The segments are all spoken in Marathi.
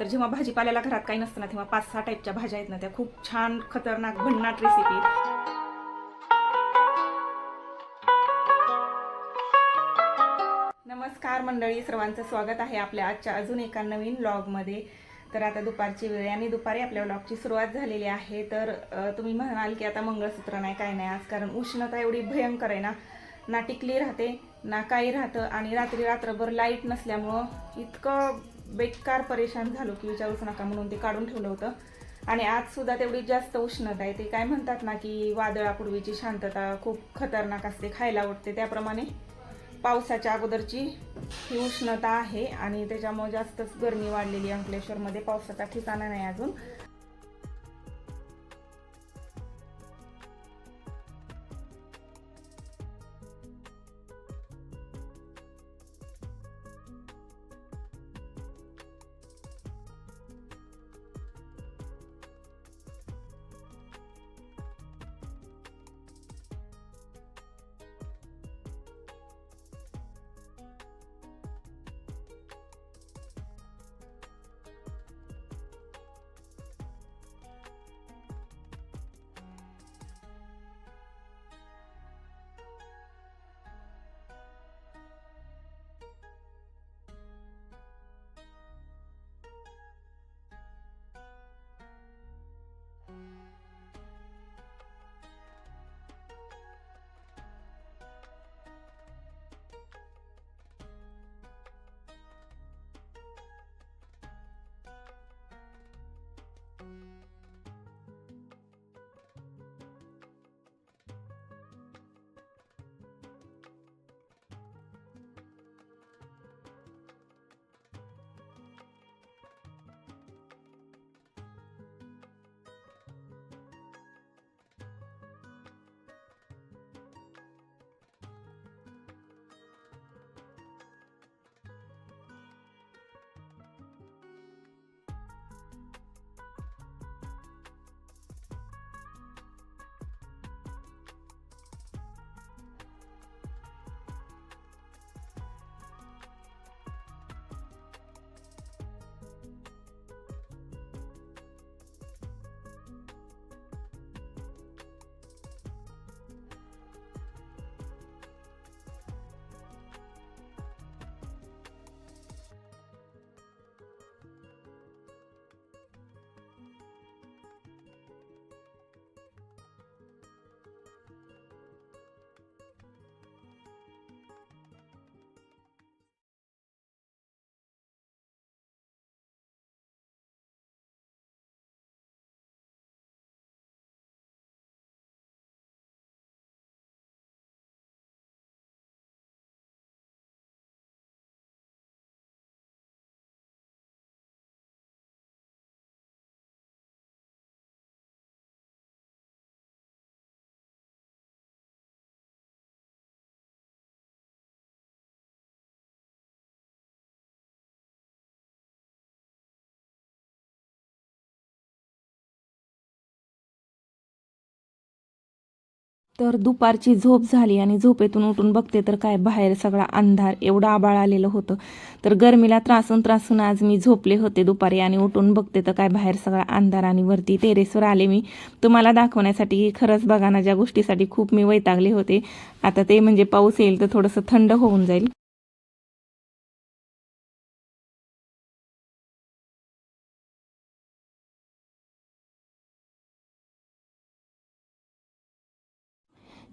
तर जेव्हा भाजीपाल्याला घरात काही नसतं ना तेव्हा पाच सहा टाईपच्या भाज्या आहेत ना त्या खूप छान खतरनाक भन्नाट रेसिपी नमस्कार मंडळी सर्वांचं स्वागत आहे आपल्या आजच्या अजून एका नवीन व्लॉगमध्ये तर आता दुपारची वेळ आहे आणि दुपारी आपल्या व्लॉगची सुरुवात झालेली आहे. तर तुम्ही म्हणाल की आता मंगळसूत्र नाही काय नाही आज कारण उष्णता एवढी भयंकर आहे ना. ना टिकली राहते ना काही राहतं आणि रात्री रात्रभर लाइट नसल्यामुळं इतकं बेकार परेशान झालो की विचारूच नका म्हणून ते काढून ठेवलं होतं. आणि आज सुद्धा तेवढी जास्त उष्णता आहे. ते काय म्हणतात ना की वादळापूर्वीची शांतता खूप खतरनाक असते खायला उठते त्याप्रमाणे पावसाच्या अगोदरची ही उष्णता आहे आणि त्याच्यामुळे जास्तच गरमी वाढलेली अंकलेश्वरमध्ये पावसाचा ठिकाणा नाही अजून. तर दुपारची झोप झाली आणि झोपेतून उठून बघते तर काय बाहेर सगळा अंधार एवढं आबाळ आलेलं होतं. तर गरमीला त्रासून त्रासून आज मी झोपले होते दुपारी आणि उठून बघते तर काय बाहेर सगळा अंधार आणि वरती टेरेसवर आले मी. तुम्हाला दाखवण्यासाठी खरंच बघा ना ज्या गोष्टीसाठी खूप मी वैतागले होते. आता ते म्हणजे पाऊस येईल तर थोडंसं थंड होऊन जाईल.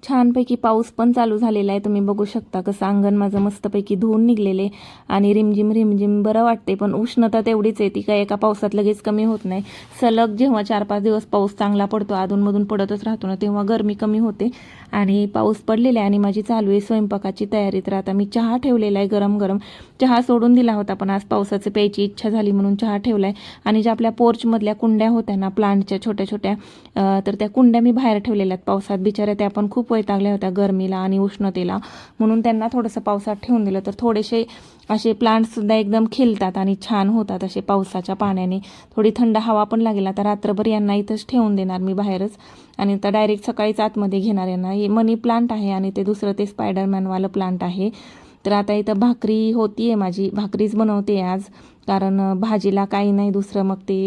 छानपैकी पाऊस पण चालू झालेला आहे. तुम्ही बघू शकता कसं अंगण माझं मस्तपैकी धुवून निघलेले आणि रिमझिम रिमझिम बरं वाटते पण उष्णता तेवढीच आहे. ती काय एका पावसात लगेच कमी होत नाही. सलग जेव्हा चार पाच दिवस पाऊस चांगला पडतो अधूनमधून पडतच राहतो ना तेव्हा गरमी कमी होते. आणि पाऊस पडलेला आहे आणि माझी चालू आहे स्वयंपाकाची तयारी. तर आता मी चहा ठेवलेला आहे गरम गरम. चहा सोडून दिला होता पण आज पावसाचं प्यायची इच्छा झाली म्हणून चहा ठेवला आहे आणि ज्या आपल्या पोर्चमधल्या कुंड्या होत्या ना प्लांटच्या छोट्या छोट्या तर त्या कुंड्या मी बाहेर ठेवलेल्या आहेत. पावसात बिचाऱ्या त्या पण खूप वैतागल्या होत्या गरमीला आणि उष्णतेला. म्हणून त्यांना थोडंसं पावसात ठेवून दिलं. तर थोडेसे असे प्लांट्ससुद्धा एकदम खिलतात आणि छान होतात असे पावसाच्या पाण्याने. थोडी थंड हवा पण लागेल. आता रात्रभर यांना इथंच ठेवून देणार मी बाहेरच. आणि आता डायरेक्ट सकाळीच आतमध्ये घेणार यांना. हे मनी प्लांट आहे आणि ते दुसरं ते स्पायडरमॅनवालं प्लांट आहे. तर आता इथं भाकरी होती आहे माझी. भाकरीच बनवते आज. कारण भाजीला काही नाही दुसरं मग ते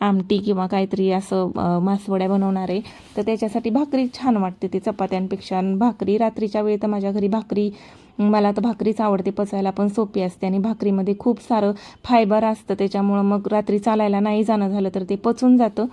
आमटी किंवा काहीतरी असं मासवड्या बनवणार. आहे तर त्याच्यासाठी भाकरी छान वाटते ते चपात्यांपेक्षा. भाकरी रात्रीच्या वेळी तर माझ्या घरी भाकरी मला तर भाकरीच आवडते पचायला पण सोपी असते. आणि भाकरीमध्ये खूप सारं फायबर असतं त्याच्यामुळं मग रात्री चालायला नाही जाणं झालं तर ते पचून जातं.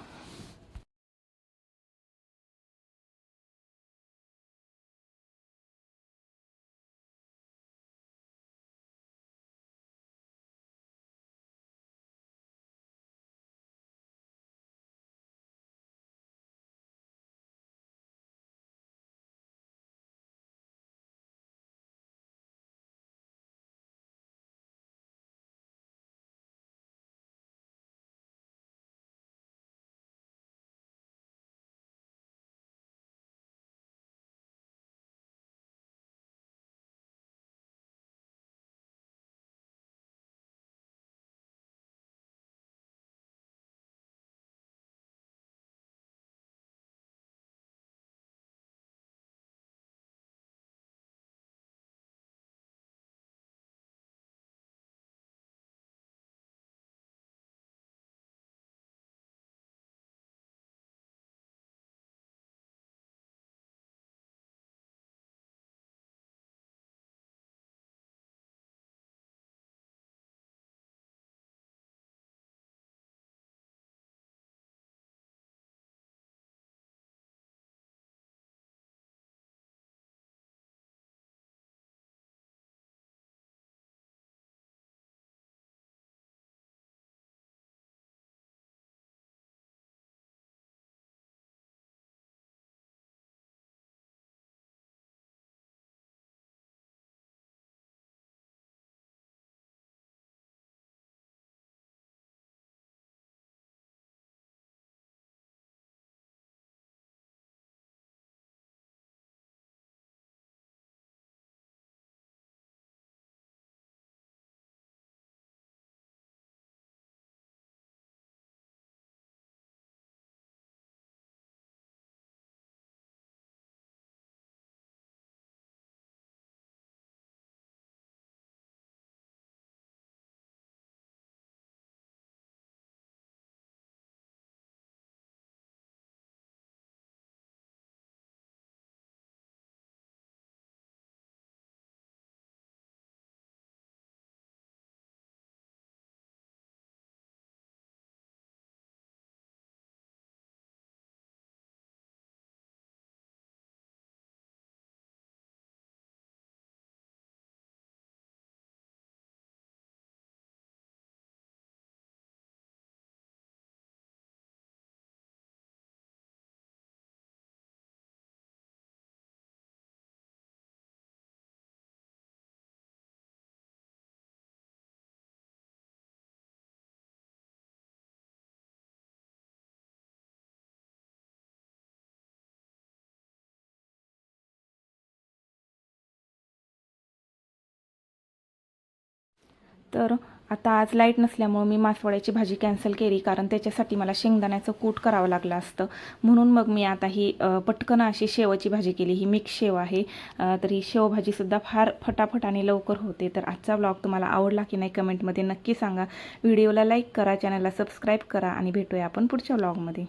तर आता आज लाइट नसल्यामुळं मी मासवड्याची भाजी कॅन्सल केली कारण त्याच्यासाठी मला शेंगदाण्याचं कूट करावं लागलं असतं. म्हणून मग मी आता ही पटकन अशी शेवाची भाजी केली. ही मिक्स शेव आहे. तर ही शेवभाजीसुद्धा फार फटाफट आणि लवकर होते. तर आजचा ब्लॉग तुम्हाला आवडला की नाही कमेंटमध्ये नक्की सांगा. व्हिडिओला लाईक करा चॅनलला सबस्क्राईब करा आणि भेटूया आपण पुढच्या ब्लॉगमध्ये